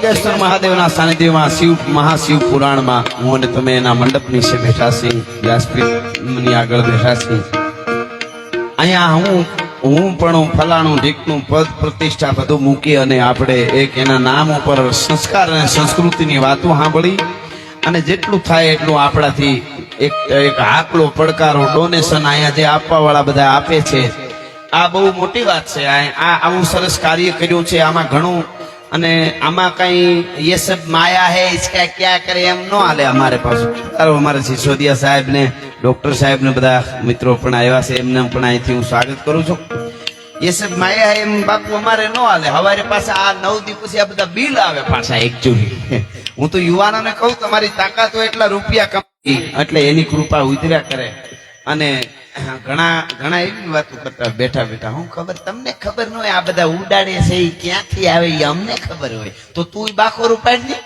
સિંગેશ્વર મહાદેવના સાનિધ્યમાં શિવ મહાશિવ પુરાણમાં હું અને તમે એના મંડપ નીચે બેઠા છીએ, વ્યાસપીઠની આગળ બેઠા છીએ. અહીંયા હું હું પણ ફલાણું ઢીકનું પદ પ્રતિષ્ઠા બધું મૂકી અને આપણે એક એના નામ ઉપર સંસ્કાર અને સંસ્કૃતિની વાતો સાંભળી અને જેટલું થાય એટલું આપણાથી એક એક આકલો પડકારો ડોનેશન અહીંયા જે આપવા વાળા બધા આપે છે, આ બહુ મોટી વાત છે. આ, આવું સરસ કાર્ય કર્યું છે. આમાં ઘણું અને આમાં કઈ યે સબ માયા હે, ઇસકા ક્યા કરે, એમ નો હાલે અમારે પાછું. તારો અમારા સિસોદિયા સાહેબ ને ડોક્ટર સાહેબ ને બધા મિત્રો પણ આવ્યા છે, એમને પણ અહીંથી હું સ્વાગત કરું છું. યે સબ માયા હે, એમ બાપુ અમારે નો આલે હવારે પાછા આ નવ દી પછી આ બધા બિલ આવે પાછા એકચુલી હું તો યુવાનોને કહું તમારી તાકાત હોય એટલા રૂપિયા કમાઈ એટલે એની કૃપા ઉતર્યા કરે. અને ઘણા ઘણા એવી વાતો કરતા બેઠા બેઠા, હું ખબર, તમને ખબર ન હોય આ બધા ઉડાડે છે એ ક્યાંથી આવે એ અમને ખબર હોય. તો તું બાખોર ઉપાડ ને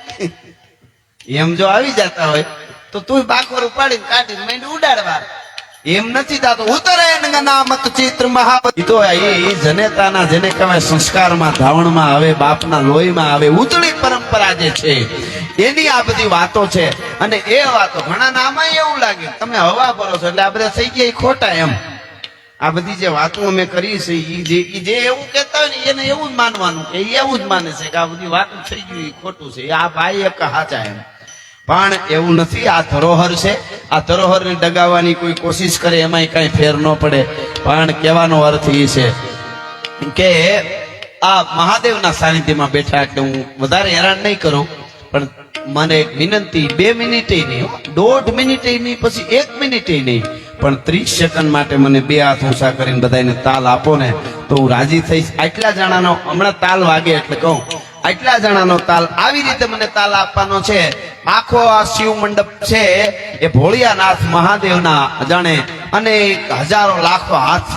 એમ જો આવી જતા હોય, તો તું બાખોર ઉપાડીને કાઢીને મેં ઉડાડવા. એમ નથી થતો ઉતરે નામત ચિત્ર મહાપતિ તો એ જનેતાના જેને કહેવાય સંસ્કારમાં, ધાવણમાં આવે, બાપના લોહીમાં આવે, ઉતળી પરંપરા જે છે, એની આ બધી વાતો છે. અને એ વાતો ઘણા નામાં એવું લાગે તમે હવા ભરો છો એટલે આ બધા થઈ ગયા ખોટા એમ. આ બધી જે વાતો અમે કરી છે એ જે જે એવું કહેતા હોય ને એને એવું જ માનવાનું કે એવું જ માને છે કે આ બધી વાતો થઈ ગયું ઈ ખોટું છે. આ ભાઈ એક હાચા એમ. પણ એવું નથી, આ ધરોહર છે. આ ધરોહરને ડગાવવાની કોઈ કોશિશ કરે, એમાંય કઈ ફેર ન પડે. પણ કહેવાનો અર્થ એ છે કે આ મહાદેવના સાનિધ્યમાં બેઠા એટલે હું વધારે હેરાન નહીં કરું, પણ મને એક વિનંતી, બે મિનિટે નહીં દોઢ મિનિટે નહીં, પછી એક મિનિટે નહીં, પણ ત્રીસ સેકન્ડ માટે મને બે હાથ ઊંચા કરીને બધાને તાલ આપો ને, તો હું રાજી થઈશ. આટલા જણાનો હમણાં તાલ વાગે એટલે કહું, આટલા જણાનો તાલ આવી રીતે મને તાલ આપવાનો છે આખો આ શિવ મંડપ છે એ ભોળિયાનાથ મહાદેવના જાણે અનેક હજારો લાખો હાથ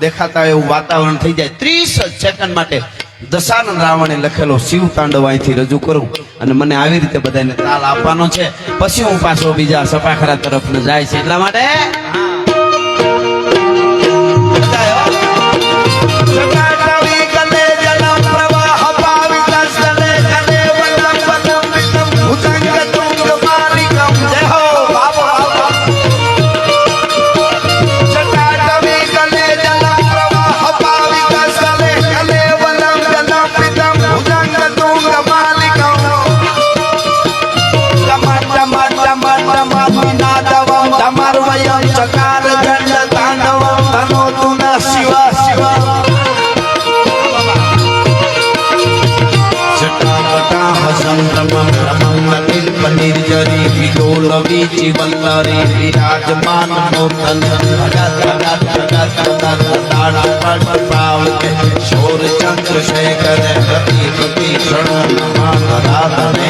દેખાતા એવું વાતાવરણ થઈ જાય. ત્રીસ સેકન્ડ માટે દશાનંદ રાવણે લખેલો શિવ તાંડવ અહીંથી રજૂ કરું અને મને આવી રીતે બધાને તાલ આપવાનો છે. પછી હું પાછો બીજા સપાખરા તરફ જાય છે. એટલા માટે નતિલ પનીર જરી વિલોલ વીચી વલ્લરી વિરાજમાન પાવકે શોર ચંદ્ર શેખર પ્રતિ પ્રતિ ક્ષણ નમઃ રાધને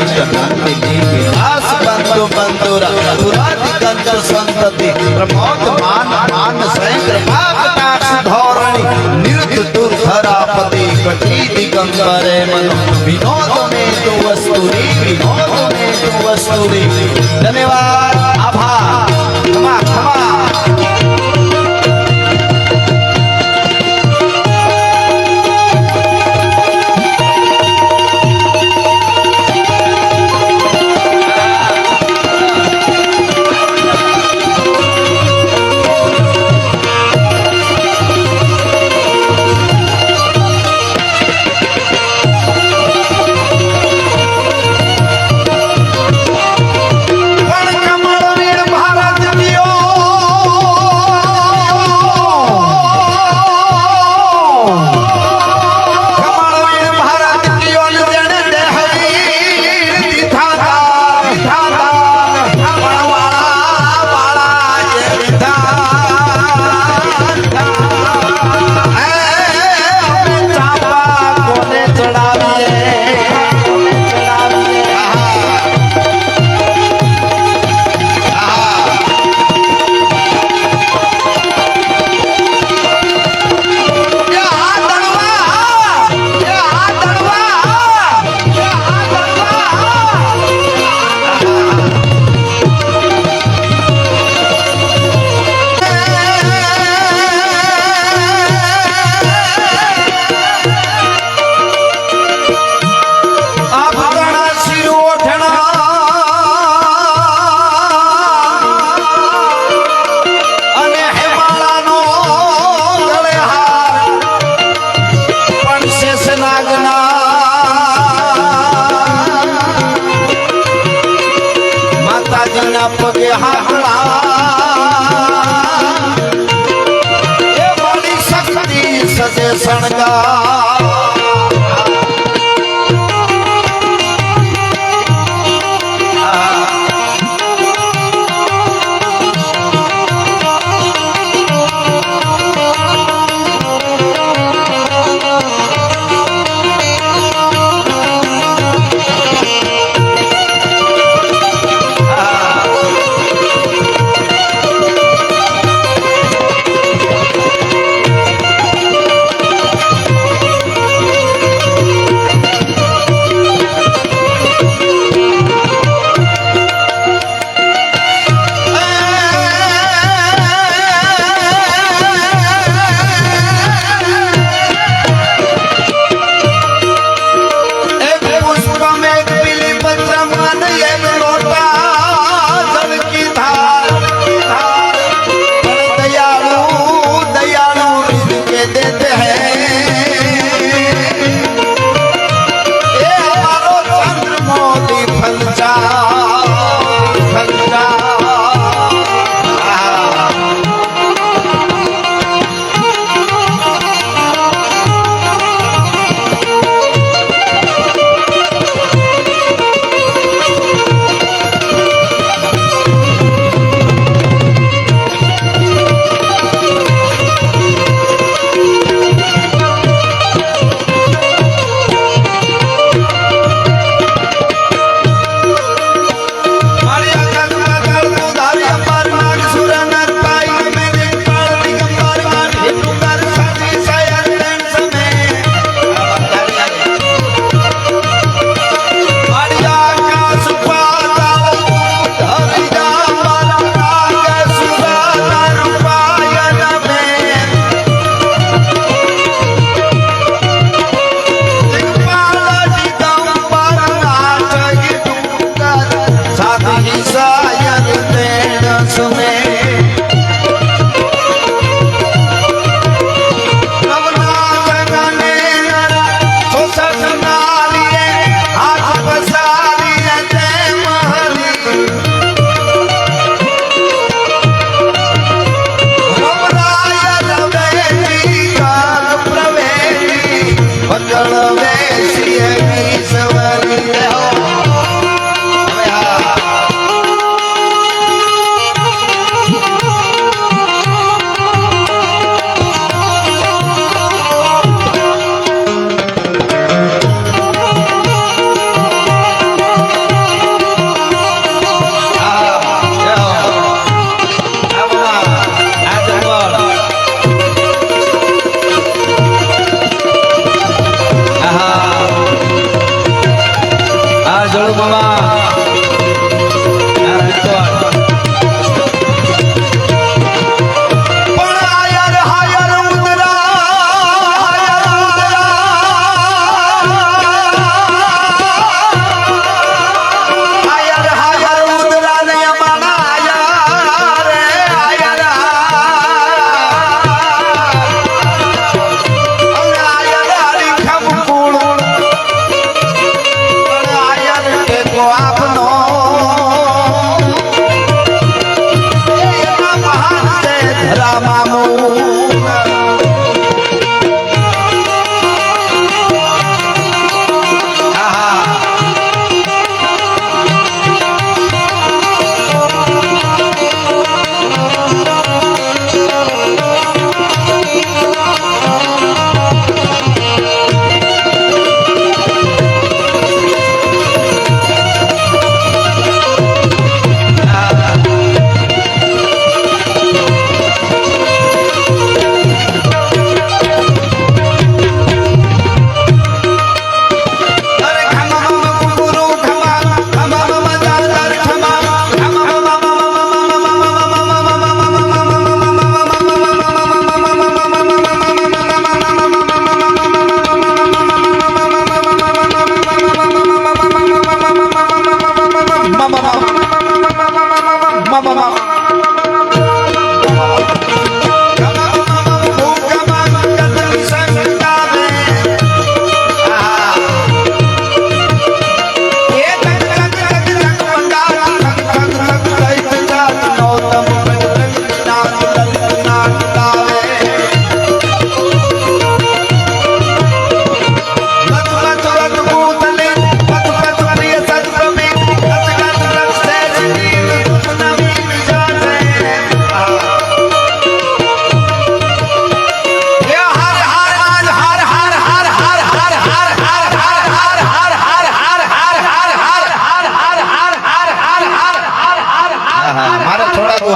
જનંતિ કઠી દિગંબરે મન વિનોદ મે તુ વસ્તુરી વિનોદ મે તુ વસ્તુરી ધન્યવાદ, આભાર. ખમા ખમા પગે હાકડા એ મારી શક્તિ 萨卡迪迦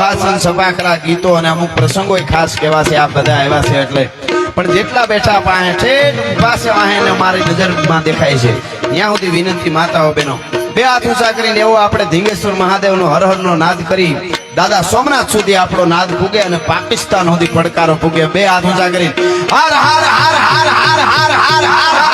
દુહાસન સભાખરા ગીતો અને અમુક પ્રસંગો ખાસ કેવા છે, આ બધા આવ્યા છે એટલે. પણ જેટલા બેઠા પાસે છે પાસે વાહે મારી નજરમાં દેખાય છે. ત્યાં સુધી વિનંતી માતાઓ બહેનો, બે હાથ ઊંચા કરીને એવો આપણે ધીંગેશ્વર મહાદેવનો હર હરનો નાદ કરી, દાદા સોમનાથ સુધી આપણો નાદ પૂગે અને પાકિસ્તાન સુધી પડકારો પૂગે બે હાથ ઊંચા કરીને હર હર હર હર હર હર હર, હાર